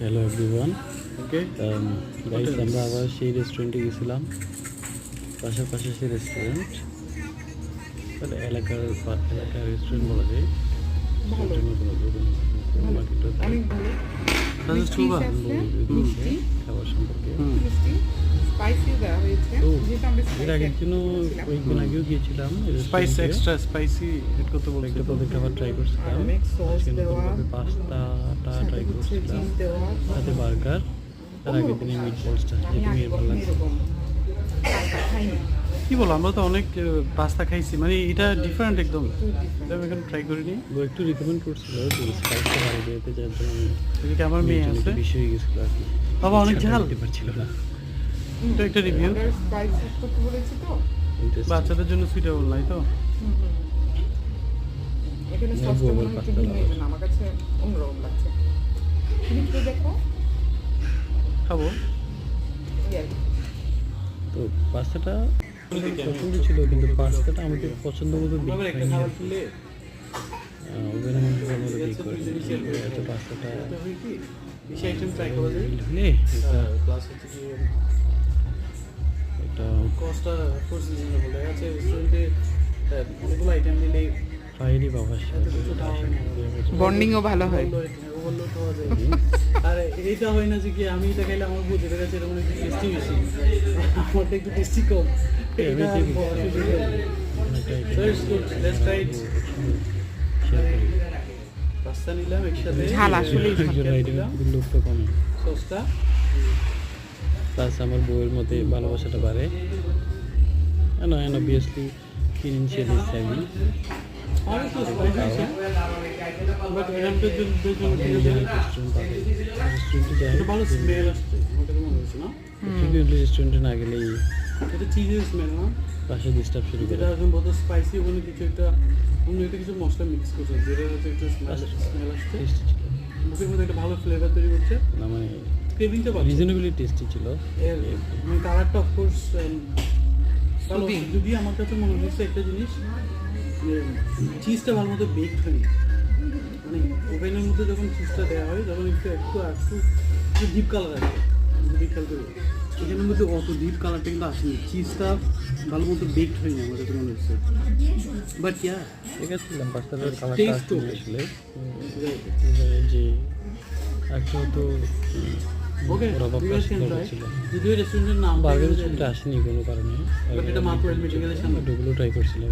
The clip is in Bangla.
হ্যালো এভরিওয়ান ওকে গাইস আমরা আবার সেই রেস্টুরেন্টে গেছিলাম। পাশাপাশি সেই রেস্টুরেন্ট তাহলে এলাকার এলাকার রেস্টুরেন্ট বলা যায়। খাবার সম্পর্কে। স্পাইসি দেওয়া হয়েছে তো আমরা আগের দিনও খেয়েছিলাম। কয়েকদিন আগেও গিয়েছিলাম স্পাইস এক্সট্রা স্পাইসি এড করতে বলছে। একটা তাদের খাবার ট্রাই করছিলাম। পাস্তাটা ট্রাই হচ্ছে করছিলাম। চিজ দেওয়া। সাথে বার্গার তার আগের দিনে মিট বলসটা যেটা মেয়ের ভালো লাগছে। এরকম পাস্তা খাইনি। কি বলো আমরা তো অনেক পাস্তা খাইছি মানে এটা ডিফারেন্ট একদম। আমি এখন ট্রাই করিনি। ও একটু রিকমেন্ড করছিল যে স্পাইসটা বাড়ি দিতে যার জন্য আমার মেয়ে আছে। হয়ে গেছিল আর কি। বাবা অনেক ঝাল। দিতে পারছিল না। এটা একটা করতে বলেছি তো। বাচ্চাদের জন্য সুইটেবল নাই তো। এখানে মনে ভিন্ন লাগবে। না আমার কাছে অন্যরকম লাগছে। তুমি একটু দেখো? খাব। তো পাস্তাটা পছন্দ ছিল কিন্তু পাস্তাটা আমাদের পছন্দ মতো ওভেনের মধ্যে ভালো মতো করে এত পাস্তাটা বেশি আইটেম ট্রাই করা যায়? হলে হচ্ছে কি? এটা কস্টটা কোর্স রিজনেবল আছে রেস্টুরেন্টে অনেকগুলো আইটেম দিলে বাবা বন্ডিংও ভালো হয়। যায়। আর এইটা হয় না যে কি আমি এটা খাইলে আমার বুঝে গেছে এটা মানে টেস্টি বেশি। আমারটা একটু টেস্টি কম। ঝাল কমে। সসটা প্লাস আমার বউয়ের মধ্যে ভালোবাসাটা বাড়ে। না এন অবভিয়াসলি ফিনান্সিয়ালি রেস্টুরেন্ট এটা হচ্ছে না গেলেই এটা চিজের স্মেল না পাশে ডিস্টার্ব শুরু করে। বোধ স্পাইসি ওখানে কিছু একটা অন্য একটা কিছু মশলা মিক্স করছে যেটা হচ্ছে একটা স্মেল আসছে। মুখের মধ্যে একটা ভালো ফ্লেভার তৈরি করছে। না মানে ক্রেভিংটা পাচ্ছে? রিজনেবলি টেস্টি ছিল। এর মানে কালারটা অফকোর্স. যদি আমার কাছে মনে হচ্ছে একটা জিনিস চিজটা ভালো মতো বেকড হয়নি। মানে ওভেনের মধ্যে যখন চিজটা দেওয়া হয় তখন একটু একটু একটু একটু ডিপ কালার আসে। যদি খেয়াল করি। এখানের মধ্যে অত ডিপ কালারটা কিন্তু আসেনি। চিজটা ভালো মতো বেকড হয়নি আমার কাছে মনে হচ্ছে বাট ইয়া আছে পাস্তাটার কালারটা আসলে। যে একটা তো আসেনি কোনো কারণে। ওগুলো ট্রাই করছিলাম